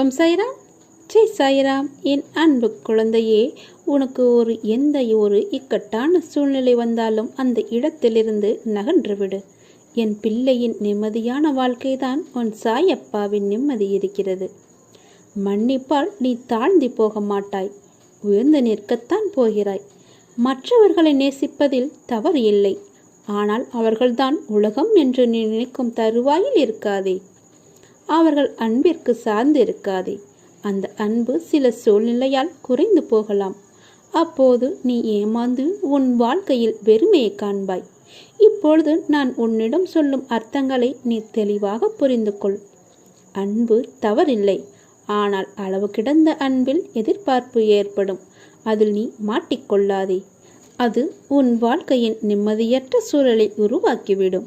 ஓம் சாய்ராம். ஜெய் சாய்ராம் என் அன்பு குழந்தையே உனக்கு ஒரு எந்த ஒரு இக்கட்டான சூழ்நிலை வந்தாலும் அந்த இடத்திலிருந்து நகன்றுவிடு என் பிள்ளையின் நிம்மதியான வாழ்க்கைதான் உன் சாயப்பாவின் நிம்மதி இருக்கிறது. மன்னிப்பால் நீ தாழ்ந்தி போக மாட்டாய் உயர்ந்து நிற்கத்தான் போகிறாய். மற்றவர்களை நேசிப்பதில் தவறு இல்லை ஆனால் அவர்கள்தான் உலகம் என்று நீ நினைக்கும் தருவாயில் இருக்காதே. அவர்கள் அன்பிற்கு சார்ந்து இருக்காதே. அந்த அன்பு சில சூழ்நிலையால் குறைந்து போகலாம். அப்போது நீ ஏமாந்து உன் வாழ்க்கையில் வெறுமையை காண்பாய். இப்பொழுது நான் உன்னிடம் சொல்லும் அர்த்தங்களை நீ தெளிவாக புரிந்து கொள் அன்பு தவறில்லை. ஆனால் அளவு கிடந்த அன்பில் எதிர்பார்ப்பு ஏற்படும். அதில் நீ மாட்டிக்கொள்ளாதே. அது உன் வாழ்க்கையின் நிம்மதியற்ற சூழலை உருவாக்கிவிடும்.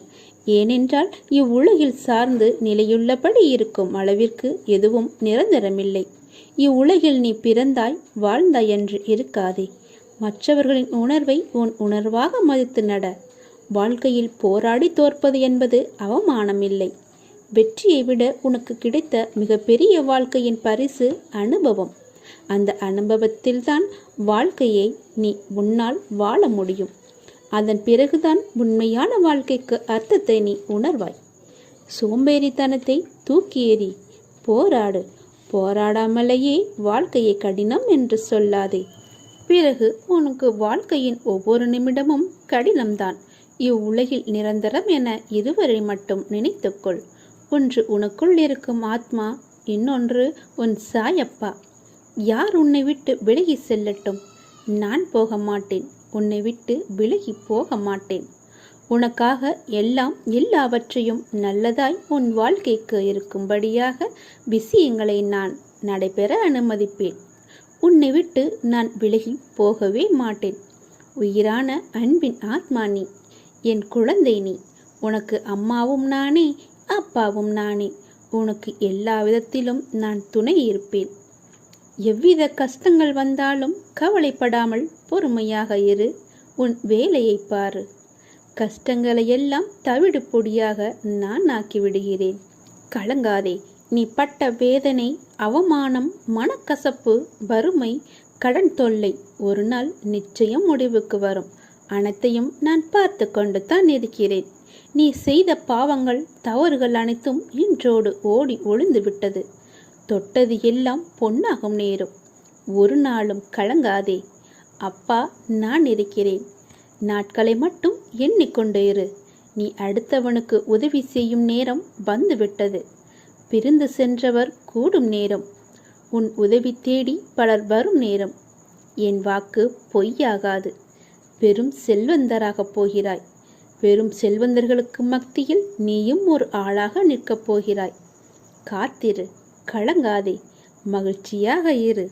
ஏனென்றால் இவ்வுலகில் சார்ந்து நிலையுள்ளபடி இருக்கும் அளவிற்கு எதுவும் நிரந்தரமில்லை. இவ்வுலகில் நீ பிறந்தாய் வாழ்ந்தாய் என்று இருக்காதே. மற்றவர்களின் உணர்வை உன் உணர்வாக மதித்து நட. வாழ்க்கையில் போராடி தோற்பது என்பது அவமானமில்லை. வெற்றியை விட உனக்கு கிடைத்த மிகப்பெரிய வாழ்க்கையின் பரிசு அனுபவம். அந்த அனுபவத்தில்தான் வாழ்க்கையை நீ உன்னால் வாழ முடியும். அதன் பிறகுதான் உண்மையான வாழ்க்கைக்கு அர்த்தத்தை நீ உணர்வாய். சோம்பேறித்தனத்தை தூக்கி எறி போராடு. போராடாமலேயே வாழ்க்கையை கடினம் என்று சொல்லாதே. பிறகு உனக்கு வாழ்க்கையின் ஒவ்வொரு நிமிடமும் கடினம்தான். இவ்வுலகில் நிரந்தரம் என இருவரை மட்டும் நினைத்துக்கொள். ஒன்று உனக்குள் இருக்கும் ஆத்மா இன்னொன்று உன் சாயப்பா. யார் உன்னை விட்டு விலகி செல்லட்டும்? நான் போக மாட்டேன் உன்னை விட்டு விலகி போக மாட்டேன். உனக்காக எல்லாம் எல்லாவற்றையும் நல்லதாய் உன் வாழ்க்கைக்கு இருக்கும்படியாக விஷயங்களை நான் நடைபெற அனுமதிப்பேன். உன்னை விட்டு நான் விலகி போகவே மாட்டேன். உயிரான அன்பின் ஆத்மா நீ. என் குழந்தை நீ. உனக்கு அம்மாவும் நானே அப்பாவும் நானே. உனக்கு எல்லா விதத்திலும் நான் துணை இருப்பேன். எவ்வித கஷ்டங்கள் வந்தாலும் கவலைப்படாமல் பொறுமையாக இரு. உன் வேலையை பாரு. கஷ்டங்களை எல்லாம் தவிடு பொடியாக நான் ஆக்கிவிடுகிறேன். கலங்காதே. நீ பட்ட வேதனை அவமானம் மனக்கசப்பு வறுமை கடன் தொல்லை ஒரு நாள் நிச்சயம் முடிவுக்கு வரும். அனைத்தையும் நான் பார்த்து கொண்டு தான் இருக்கிறேன். நீ செய்த பாவங்கள் தவறுகள் அனைத்தும் இன்றோடு ஓடி ஒளிந்து விட்டது. தொட்டது எல்லாம் பொன்னாகும் நேரும். ஒரு நாளும் கலங்காதே. அப்பா நான் இருக்கிறேன். நாட்களை மட்டும் எண்ணிக்கொண்டு இரு. நீ அடுத்தவனுக்கு உதவி செய்யும் நேரம் வந்துவிட்டது. பிரிந்து சென்றவர் கூடும் நேரம். உன் உதவி தேடி பலர் வரும் நேரம். என் வாக்கு பொய்யாகாது. பெரும் செல்வந்தராகப் போகிறாய். பெரும் செல்வந்தர்களுக்கு மத்தியில் நீயும் ஒரு ஆளாக நிற்கப் போகிறாய். காத்திரு. கலங்காதே. மகிழ்ச்சியாக இரு.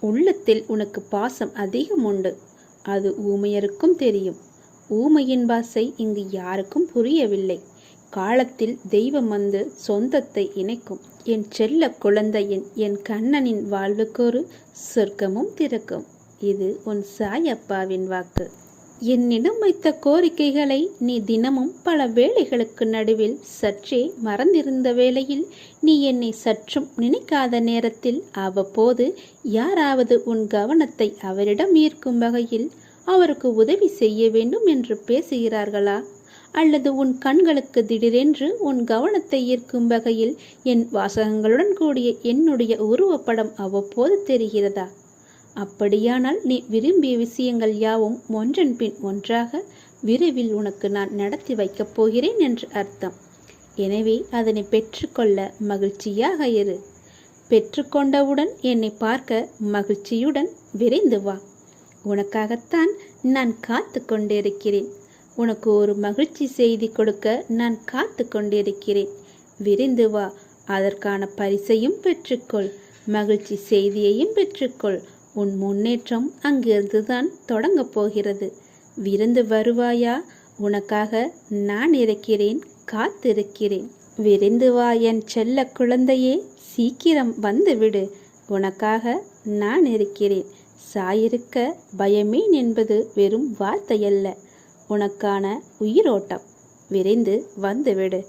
உள்ளத்தில் உனக்கு பாசம் அதிகம் உண்டு. அது ஊமையருக்கும் தெரியும். ஊமையின் பாசை இங்கு யாருக்கும் புரியவில்லை. காலத்தில் தெய்வம் வந்து சொந்தத்தை இணைக்கும். என் செல்ல குழந்தையின் என் கண்ணனின் வாழ்வுக்கொரு சொர்க்கமும் திறக்கும். இது உன் சாயப்பாவின் வாக்கு. என்னிடம் வைத்த கோரிக்கைகளை நீ தினமும் பல வேளைகளுக்கு நடுவில் சற்றே மறந்திருந்த வேளையில் நீ என்னை சற்றும் நினைக்காத நேரத்தில் அவ்வப்போது யாராவது உன் கவனத்தை அவரிடம் ஈர்க்கும் வகையில் அவருக்கு உதவி செய்ய வேண்டும் என்று பேசுகிறார்களா? அல்லது உன் கண்களுக்கு திடீரென்று உன் கவனத்தை ஈர்க்கும் வகையில் என் வாசகங்களுடன் கூடிய என்னுடைய உருவப்படம் அவ்வப்போது தெரிகிறதா? அப்படியானால் நீ விரும்பிய விஷயங்கள் யாவும் ஒன்றன் பின் ஒன்றாக விரைவில் உனக்கு நான் நடத்தி வைக்கப் போகிறேன் என்று அர்த்தம். எனவே அதனை பெற்றுக்கொள்ள மகிழ்ச்சியாக இரு. பெற்றுக்கொண்டவுடன் என்னை பார்க்க மகிழ்ச்சியுடன் விரைந்து வா. உனக்காகத்தான் நான் காத்து கொண்டிருக்கிறேன். உனக்கு ஒரு மகிழ்ச்சி செய்தி கொடுக்க நான் காத்து கொண்டிருக்கிறேன். விரைந்து வா. அதற்கான பரிசையும் பெற்றுக்கொள். மகிழ்ச்சி செய்தியையும் பெற்றுக்கொள். உன் முன்னேற்றம் அங்கிருந்துதான் தொடங்கப் போகிறது. விருந்து வருவாயா? உனக்காக நான் இருக்கிறேன் காத்திருக்கிறேன். விரைந்து வா என் செல்ல குழந்தையே சீக்கிரம் வந்துவிடு. உனக்காக நான் இருக்கிறேன். சாயிருக்க பயமேன் என்பது வெறும் வார்த்தையல்ல. உனக்கான உயிரோட்டம். விரைந்து வந்துவிடு.